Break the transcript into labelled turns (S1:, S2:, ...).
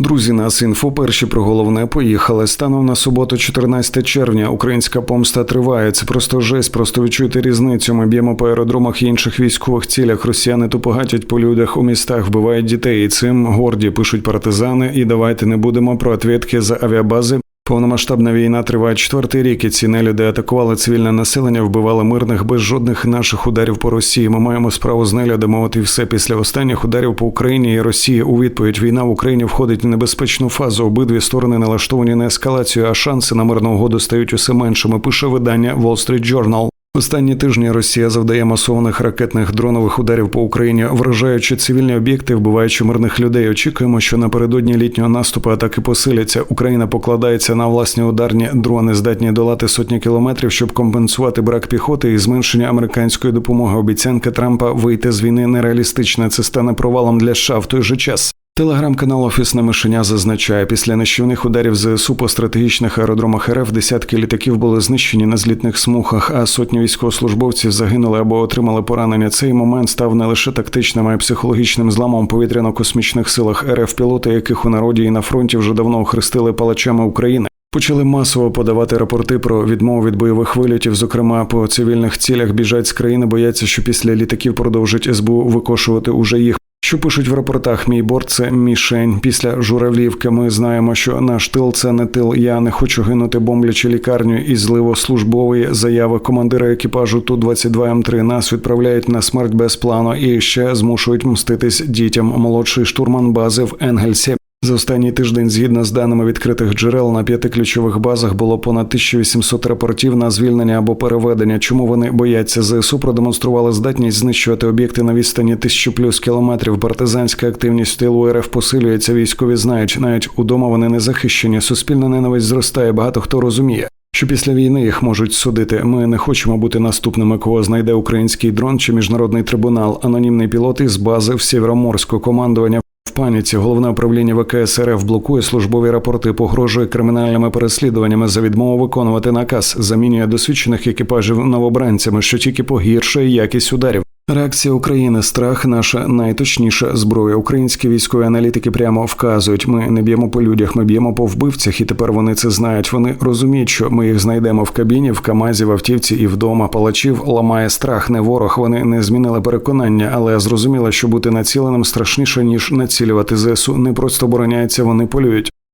S1: Друзі, нас інфо перші про головне поїхали. Станом на суботу, 14 червня. Українська помста триває. Це просто жесть. Просто відчуйте різницю. Ми б'ємо по аеродромах і інших військових цілях. Росіяни тупогатять по людях у містах, вбивають дітей. І цим горді пишуть партизани. І давайте не будемо про ответки за авіабази. Повномасштабна війна триває четвертий рік. і Ці нелюди атакували цивільне населення, вбивали мирних без жодних наших ударів по Росії. Ми маємо справу з нелюдами. От і все після останніх ударів по Україні і Росії. У відповідь війна в Україні входить в небезпечну фазу. Обидві сторони налаштовані на ескалацію, а шанси на мирну угоду стають усе меншими. Пише видання Wall Street Journal. Останні тижні Росія завдає масованих ракетних дронових ударів по Україні, вражаючи цивільні об'єкти, вбиваючи мирних людей. Очікуємо, що напередодні літнього наступу атаки посиляться. Україна покладається на власні ударні дрони, здатні долати сотні кілометрів, щоб компенсувати брак піхоти і зменшення американської допомоги. Обіцянка Трампа вийти з війни нереалістична. Це стане провалом для США в той же час. Телеграм-канал Офісне мишеня зазначає, після нищівних ударів ЗСУ по стратегічних аеродромах РФ десятки літаків були знищені на злітних смугах, а сотні військовослужбовців загинули або отримали поранення. Цей момент став не лише тактичним, а й психологічним зламом повітряно-космічних силах РФ, пілоти, яких у народі і на фронті вже давно охрестили палачами України. Почали масово подавати рапорти про відмову від бойових вильотів, зокрема по цивільних цілях біжать з країни, бояться, що після літаків продовжить СБУ викошувати уже їх. Що пишуть в репортах, мій борт це мішень. Після журавлівки ми знаємо, що наш тил це не тил. Я не хочу гинути, бомблячи лікарню і зливо службової заяви командира екіпажу ту 22 М3 Нас відправляють на смерть без плану і ще змушують мститись дітям. Молодший штурман бази в Енгельсі. За останній тиждень, згідно з даними відкритих джерел, на п'яти ключових базах було понад 1800 рапортів на звільнення або переведення. Чому вони бояться ЗСУ продемонстрували здатність знищувати об'єкти на відстані тисячу плюс кілометрів. Партизанська активність тилу РФ посилюється. Військові знають, навіть удома вони не захищені. Суспільна ненависть зростає. Багато хто розуміє. Що після війни їх можуть судити. Ми не хочемо бути наступними, кого знайде український дрон чи міжнародний трибунал. Анонімний пілот із бази в Сєвєроморську командування паніці головне управління ВКС РФ блокує службові рапорти, погрожує кримінальними переслідуваннями за відмову виконувати наказ, замінює досвідчених екіпажів новобранцями, що тільки погіршує якість ударів. Реакція України страх наша найточніша зброя. Українські військові аналітики прямо вказують: ми не б'ємо по людях, ми б'ємо по вбивцях, і тепер вони це знають. Вони розуміють, що ми їх знайдемо в кабіні, в камазі, в автівці і вдома. Палачів ламає страх, не ворог. Вони не змінили переконання, але зрозуміла, що бути націленим страшніше ніж націлювати ЗСУ. Не просто обороняються, вони полюють.